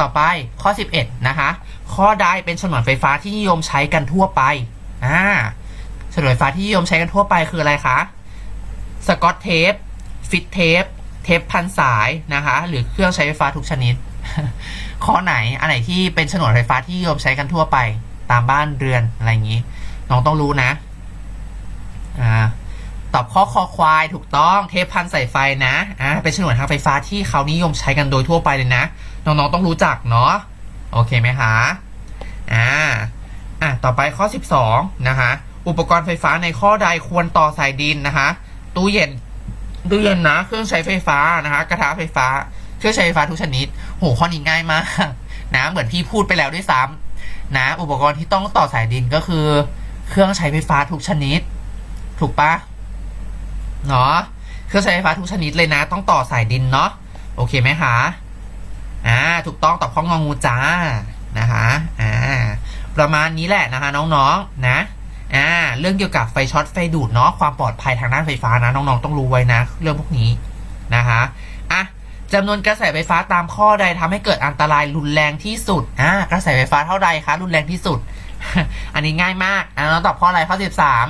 ต่อไปข้อ 11 นะคะ ข้อใดเป็นฉนวนไฟฟ้าที่นิยมใช้กันทั่วไปอ่าฉนวนไฟฟ้าที่นิยมใช้กันทั่วไปคืออะไรคะสกอตเทปฟิตเทปเทปพันสายนะคะ หรือเครื่องใช้ไฟฟ้าทุกชนิด ข้อไหนอันไหนที่เป็นฉนวนไฟฟ้าที่นิยมใช้กันทั่วไป ตามบ้านเรือนอะไรอย่างนี้น้องต้องรู้นะอ่า ตอบข้อคอควายถูกต้องเทปพันสายไฟนะอ่าเป็นฉนวนทางไฟฟ้าที่เขานิยมใช้กันโดยทั่วไปเลยนะ น้องๆต้องรู้จักเนาะโอเคไหมคะอ่าอะต่อไปข้อ 12 นะคะ อุปกรณ์ไฟฟ้าในข้อใดควรต่อสายดินนะคะ ตู้เย็นตู้เย็นนะ เครื่องใช้ไฟฟ้านะคะ กระทะไฟฟ้า เครื่องใช้ไฟฟ้าทุกชนิด โหข้อนี้ง่ายมากนะเหมือนพี่พูดไปแล้วด้วยซ้ำนะ อุปกรณ์ที่ต้องต่อสายดินก็คือ เครื่องใช้ไฟฟ้าทุกชนิด ถูกปะ เนาะเครื่องใช้ไฟฟ้าทุกชนิดเลยนะ ต้องต่อสายดินเนาะโอเคไหมคะอ่าถูกต้องตอบข้ององูจ้านะคะอ่าประมาณนี้แหละนะคะ น้องๆนะอ่าเรื่องเกี่ยวกับไฟช็อตไฟดูดเนาะความปลอดภัยทางด้านไฟฟ้านะน้องๆต้องรู้ไว้นะ เรื่องพวกนี้นะคะอะจำนวนกระแสไฟฟ้าตามข้อใดทำให้เกิดอันตรายรุนแรงที่สุดอ่ากระแสไฟฟ้าเท่าใดคะรุนแรงที่สุด อันนี้ง่ายมากอ่าน้องตอบข้ออะไรข้อสิบสาม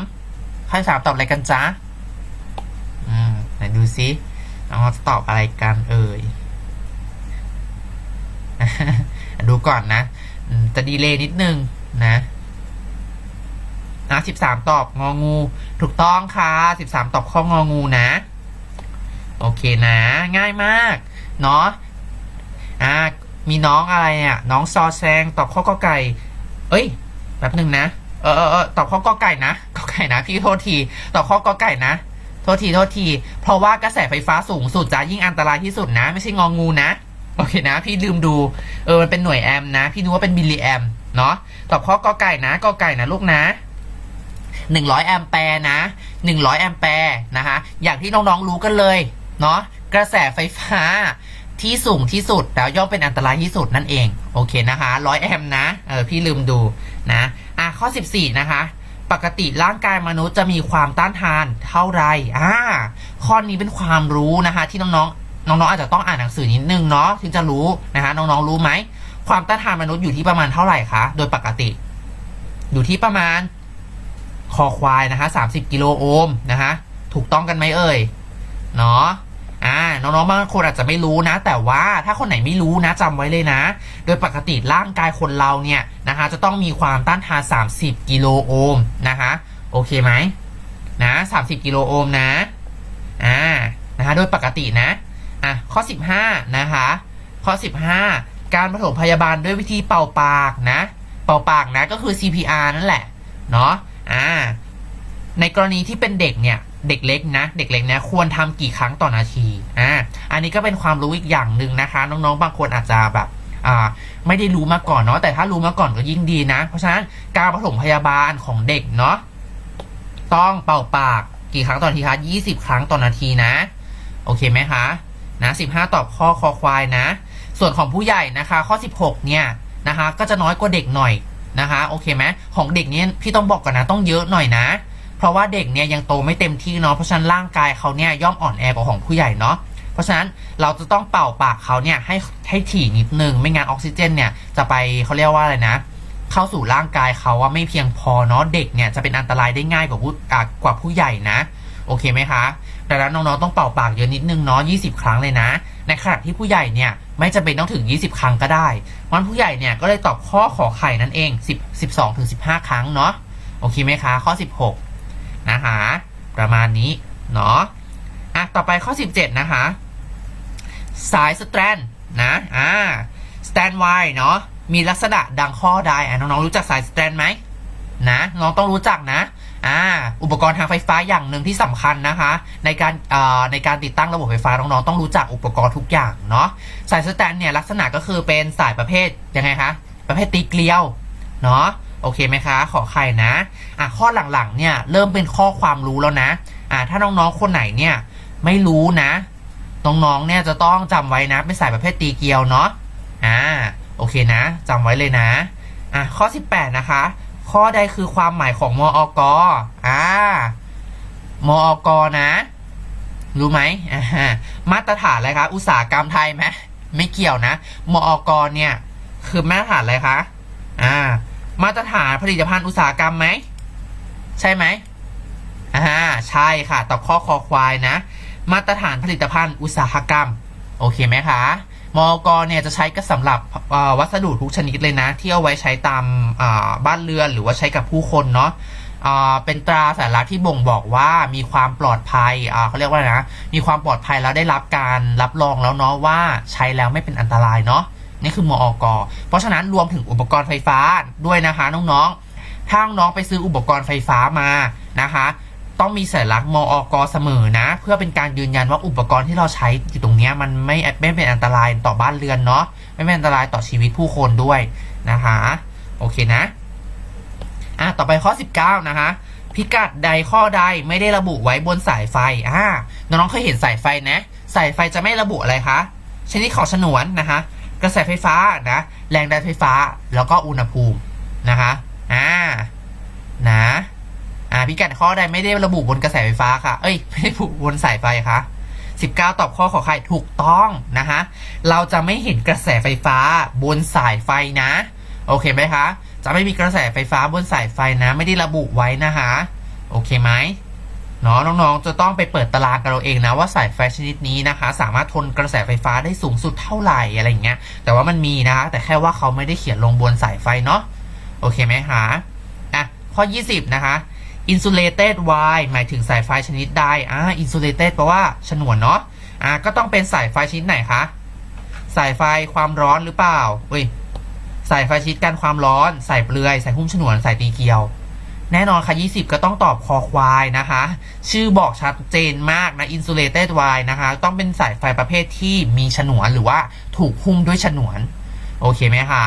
ข้อสิบสามตอบอะไรกันจ๊ะอืม ไหนดูซิน้องจะตอบอะไรกันเอ่ย ดูก่อนนะ จะดีเลย์นิดนึงนะอะสิบสามตอบงองู ถูกต้องค่ะสิบสามตอบข้ององูนะ โอเคนะ ง่ายมาก เนาะอะมีน้องอะไรอะ น้องซอแซงตอบข้อกอไก่ เอ้ยแป๊บหนึ่งนะ เออเออตอบข้อกอไก่นะกอไก่นะ พี่โทษที ตอบข้อกอไก่นะ ทษทีโทษที เพราะว่ากระแสไฟฟ้าสูงสุดจะยิ่งอันตรายที่สุดนะ ไม่ใช่งองงูนะโอเคนะ พี่ลืมดูเออมันเป็นหน่วยแอมป์นะ พี่นึกว่าเป็นมิลลิแอมป์เนาะตอบข้อกอไก่นะกอไก่นะลูกนะหนึ่งร้อยแอมแปร์นะหนึ่งร้อยแอมแปร์นะคะอย่างที่น้องๆรู้กันเลยเนาะกระแสไฟฟ้าที่สูงที่สุดแล้วย่อมเป็นอันตรายที่สุดนั่นเอง โอเคนะคะร้อยแอมป์นะเออพี่ลืมดูนะอะข้อสิบสี่นะคะ ปกติร่างกายมนุษย์จะมีความต้านทานเท่าไรอ่าข้อนี้เป็นความรู้นะคะ ที่น้องๆ น้องๆ อาจจะต้องอ่านหนังสือนิดนึงเนาะถึงจะรู้นะคะน้องๆ รู้ไหม ความต้านทานมนุษย์อยู่ที่ประมาณเท่าไหร่คะ โดยปกติ อยู่ที่ประมาณ คอควายนะคะสามสิบกิโลโอห์มนะคะถูกต้องกันไหมเอ่ย เนาะ อ่าน้องๆบางคนอาจจะไม่รู้นะ แต่ว่าถ้าคนไหนไม่รู้นะจำไว้เลยนะ โดยปกติร่างกายคนเราเนี่ยนะคะจะต้องมีความต้านทาน 30 กิโลโอห์มนะคะโอเคไหมนะ30 กิโลโอห์มนะอ่านะคะโดยปกตินะอะข้อ 15นะคะข้อ 15 การปฐมพยาบาลด้วยวิธีเป่าปากนะ เป่าปากนะก็คือ CPR นั่นแหละเนาะอ่าในกรณีที่เป็นเด็กเนี่ย เด็กเล็กนะ เด็กเล็กเนี่ยควรทำกี่ครั้งต่อนาทีอ่าอันนี้ก็เป็นความรู้อีกอย่างหนึ่งนะคะ น้องๆ บางคนอาจจะแบบอ่าไม่ได้รู้มาก่อนเนาะแต่ถ้ารู้มาก่อนก็ยิ่งดีนะ เพราะฉะนั้นการปฐมพยาบาลของเด็กเนาะต้องเป่าปากกี่ครั้งต่อนาทีคะ20ครั้งต่อนาทีนะ โอเคไหมคะนะ15ตอบข้อคอควายนะ ส่วนของผู้ใหญ่นะคะ ข้อ16เนี่ยนะคะ ก็จะน้อยกว่าเด็กหน่อยนะคะ โอเคไหมของเด็กเนี่ยพี่ต้องบอกก่อนนะ ต้องเยอะหน่อยนะ เพราะว่าเด็กเนี่ยยังโตไม่เต็มที่เนาะเพราะฉะนั้นร่างกายเขาเนี่ยย่อมอ่อนแอกว่าของผู้ใหญ่เนาะเพราะฉะนั้นเราจะต้องเป่าปากเขาเนี่ยให้ให้ถี่นิดนึงไม่งั้นออกซิเจนเนี่ยจะไปเขาเรียกว่าอะไรนะ เข้าสู่ร่างกายเขาว่าไม่เพียงพอเนาะเด็กเนี่ยจะเป็นอันตรายได้ง่ายกว่าผู้อ่ากว่าผู้ใหญ่นะ โอเคไหมคะดังนั้นน้องๆต้องเป่าปากเยอะนิดนึงเนาะ20 ครั้งเลยนะ ในขณะที่ผู้ใหญ่เนี่ยไม่จำเป็นต้องถึง 20 ครั้งก็ได้วันผู้ใหญ่เนี่ยก็เลยตอบข้อขอไข่นั่นเอง10 12ถึง15 ครั้งเนาะโอเคไหมคะ ข้อ 16 นะคะประมาณนี้เนาะอะต่อไปข้อ 17 นะคะ สายสแตนนะอ่าสแตนไวเนาะมีลักษณะดังข้อใดอะน้องๆรู้จักสายสแตนไหมนะน้องต้องรู้จักนะอ่าอุปกรณ์ทางไฟฟ้าอย่างหนึ่งที่สำคัญนะคะ ในการเอ่อในการติดตั้งระบบไฟฟ้าน้องๆต้องรู้จักอุปกรณ์ทุกอย่างเนาะสายสแตนเนี่ยลักษณะก็คือเป็นสายประเภทยังไงคะประเภทตีเกลียวเนาะ โอเคไหมคะ ขอไข่นะอะข้อหลังๆเนี่ยเริ่มเป็นข้อความรู้แล้วนะอ่าถ้าน้องๆคนไหนเนี่ยไม่รู้นะน้องๆเนี่ยจะต้องจำไว้นะเป็นสายประเภทตีเกียวเนาะอ่าโอเคนะจำไว้เลยนะอะข้อ 18 นะคะ ข้อใดคือความหมายของมอกอ่ามอกนะ รู้ไหมอ่ามาตรฐานอะไรคะอุตสาหกรรมไทยไหมไม่เกี่ยวนะมอกเนี่ย คือมาตรฐานอะไรคะอ่า มาตรฐานผลิตภัณฑ์อุตสาหกรรมไหม ใช่ไหมอ่าใช่ค่ะตอบข้อคอควายนะ มาตรฐานผลิตภัณฑ์อุตสาหกรรม โอเคไหมคะมอกเนี่ยจะใช้ก็สำหรับวัสดุทุกชนิดเลยนะ ที่เอาไว้ใช้ตามบ้านเรือนหรือว่าใช้กับผู้คนเนาะเป็นตราสัญลักษณ์ที่บ่งบอกว่ามีความปลอดภัยเขาเรียกว่านะ มีความปลอดภัยแล้วได้รับการรับรองแล้วเนาะว่าใช้แล้วไม่เป็นอันตรายเนาะ นี่คือมอกเพราะฉะนั้นรวมถึงอุปกรณ์ไฟฟ้าด้วยนะคะน้องๆถ้าน้องไปซื้ออุปกรณ์ไฟฟ้ามานะคะ ต้องมีสัญลักษณ์มอกเสมอนะ เพื่อเป็นการยืนยันว่าอุปกรณ์ที่เราใช้อยู่ตรงนี้มันไม่ไม่เป็นอันตรายต่อบ้านเรือนเนาะไม่เป็นอันตรายต่อชีวิตผู้คนด้วยนะคะโอเคนะอะต่อไปข้อ 19 นะคะพิกัดใดข้อใดไม่ได้ระบุไว้บนสายไฟอ่าน้องๆเคยเห็นสายไฟนะ สายไฟจะไม่ระบุอะไรคะชนิดของฉนวนนะคะ กระแสไฟฟ้านะแรงดันไฟฟ้าแล้วก็อุณหภูมินะคะอ่านะอ่าพิกัดข้อใดไม่ได้ระบุบนกระแสไฟฟ้าค่ะ เอ้ยไม่ได้ระบุบนสายไฟค่ะ19 ตอบข้อขอไข่ถูกต้องนะคะเราจะไม่เห็นกระแสไฟฟ้าบนสายไฟนะ โอเคไหมคะ จะไม่มีกระแสไฟฟ้าบนสายไฟนะ ไม่ได้ระบุไว้นะคะ โอเคไหม เนาะน้องๆ จะต้องไปเปิดตารางกันเราเองนะว่าสายไฟชนิดนี้นะคะ สามารถทนกระแสไฟฟ้าได้สูงสุดเท่าไหร่อะไรอย่างเงี้ยแต่ว่ามันมีนะคะแต่แค่ว่าเขาไม่ได้เขียนลงบนสายไฟเนาะโอเคไหมคะอะข้อ 20 นะคะ insulated wire หมายถึงสายไฟชนิดใดอ่า insulated แปลว่าฉนวนเนาะอ่าก็ต้องเป็นสายไฟชนิดไหนคะสายไฟความร้อนหรือเปล่าเอ้ยสายไฟชนิดกันความร้อนสายเปลือยสายหุ้มฉนวนสายตีเกลียว แน่นอนค่ะ 20 ก็ต้องตอบคอควายนะคะ ชื่อบอกชัดเจนมากนะ insulated wire นะคะ ต้องเป็นสายไฟประเภทที่มีฉนวนหรือว่าถูกหุ้มด้วยฉนวน โอเคไหมคะ